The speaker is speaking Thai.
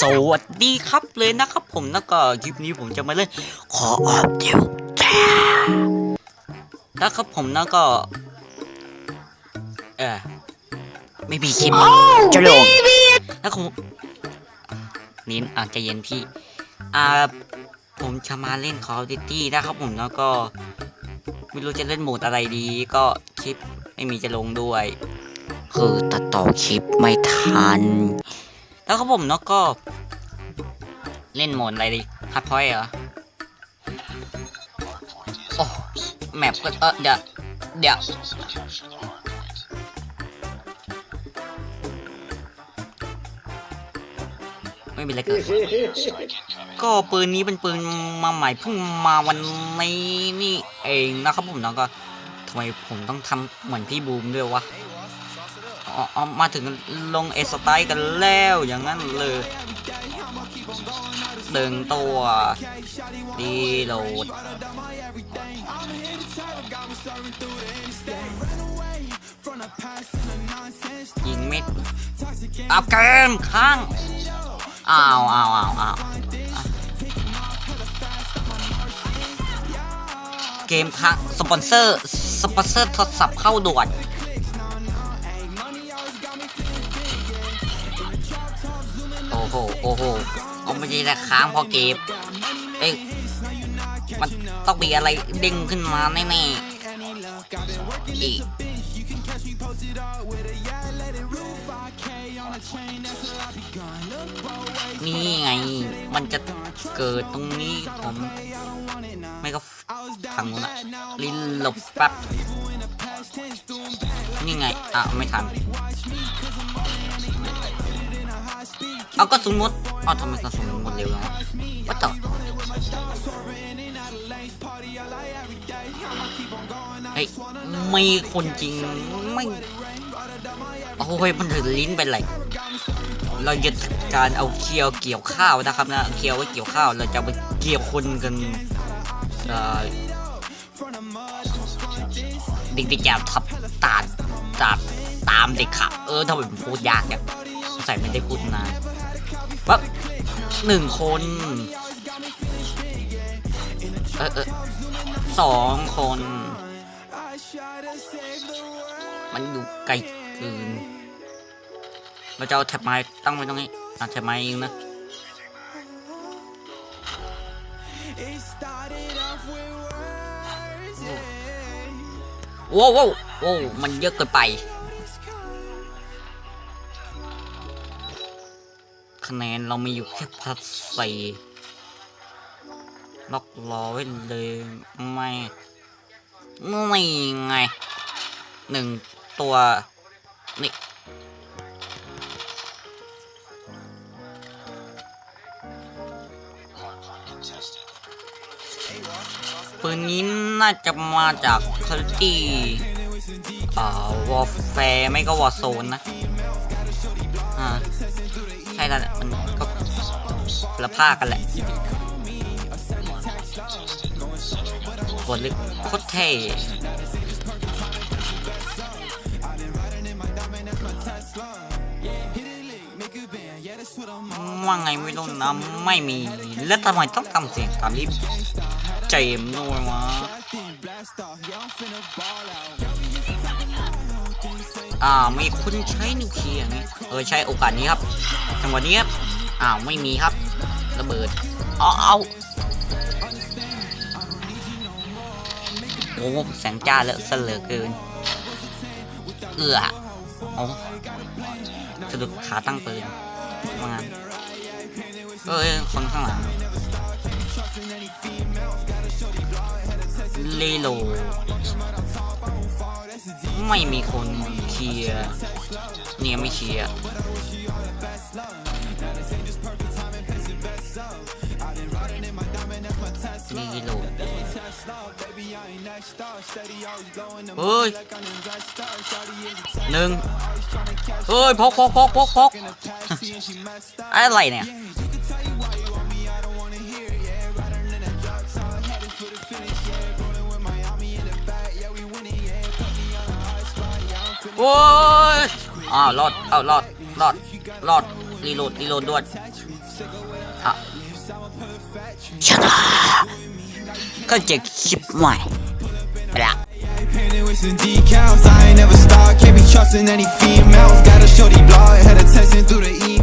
สวัสดีครับเลยนะครับผมแล้วก็คลิปนี้ผมจะมาเล่นขอออบเดียวแท้นะครับผมแล้วก็ เออไม่มีคลิปจะลงแล้วผมนิ้นอะใจเย็นพี่อ่าผมจะมาเล่น Call of Duty นะครับผมแล้วก็ ไม่รู้จะเล่นโหมดอะไรดี ก็คลิปไม่มีจะลงด้วย คือตัดต่อคลิปไม่ทัน แล้วครับผมเนาะก็ เล่นโหมดอะไรดีฮาร์ดพอยต์เหรอโอ้แมปก็เออเดี๋ยวเดี๋ยวไม่เป็นไรเกิดก็ปืนนี้เป็นปืนมาใหม่เพิ่งมาวันนี้นี่เองนะครับผมเนาะก็ทำไมผมต้องทำเหมือนพี่บูมด้วยวะ ออมาถึงลงเอสไตล์กันแล้วอย่างนั้นเลยเดินตัวดีโหลดยิงเม็ดอัพเกมข้างอ้าวอ้าวอ้าวอ้าวเกมค้างสปอนเซอร์ สปอนเซอร์โทรศัพท์เข้าด่วน โอ้โห โอ้โห เอาไม่ใช่แต่ค้างพอเก็บ เอ้ยมันต้องมีอะไรเด้งขึ้นมาแน่ๆอีกนี่ไง มันจะเกิดตรงนี้ผม ไม่ก็ทางนู้นอะลิ้นหลบแป๊บนี่ไง อะ ไม่ทัน เอากระสุนหมดเอาทำไมกระสุนหมดเร็วจังวะวัดต่อเฮ้ยไม่คนจริงไม่โอ้ยมันถึงลิ้นเป็นไรเราจะการเอาเคียวเกี่ยวข้าวนะครับนะเคียวไว้เกี่ยวข้าวเราจะไปเกี่ยวคนกันเอ่อเด็กๆอย่าทับตาดตาดตามเด็กขับเออทำไมผมพูดยากเนี่ยใส่ไม่ได้พูดนาน ปั๊บหนึ่งคนเออเออสองคน มันอยู่ไกลเกินเราจะเอาแท็บไม้ตั้งไว้ตรงนี้อะแท็บไม้เองนะว้วโว้วโว้วมันเยอะเกินไป คะแนนเรามีอยู่แค่พัดสี่ล็อกรอไว้เลยไม่ไม่ไงหนึ่งตัวนี่ปืนนี้น่าจะมาจากคาร์ตี้อ่าวอลแฟร์ไม่ก็วอร์โซนนะ อ่า ใช่แหละมันก็ละภาคกันแหละกดลึกโคตรเท่ว่าไงไม่รู้นะไม่มี แล้วทำไมต้องทำเสียงตามที่เจมส์ด้วยวะ อ่ามีคุณใช้นิวเคลียร์ไงเออใช้โอกาสนี้ครับจังหวะนี้ครับอ้าวไม่มีครับ ระเบิดเอาเอาโอ้แสงจ้าเลอะเสลอเกินเอือเอาสะดุดขาตั้งปืนว่างั้นเอ้ยคนข้างหลังเลโล ไม่มีคนเคลียร์เนี่ยไม่เคลียร์รีโลเฮ้ยหนึ่งเฮ้ยพกพกพกพกพกอะไรเนี่ย โอ้ยอ้าวรอด เอารอด รอด รอด รีโหลดรีโหลดด่วนอ่ะชนะก็เจะคลิปใหม่ไปละ Painted with some decals, I ain't never stop. Can't be trusting any females. Got a shorty blog, had a texting through the email.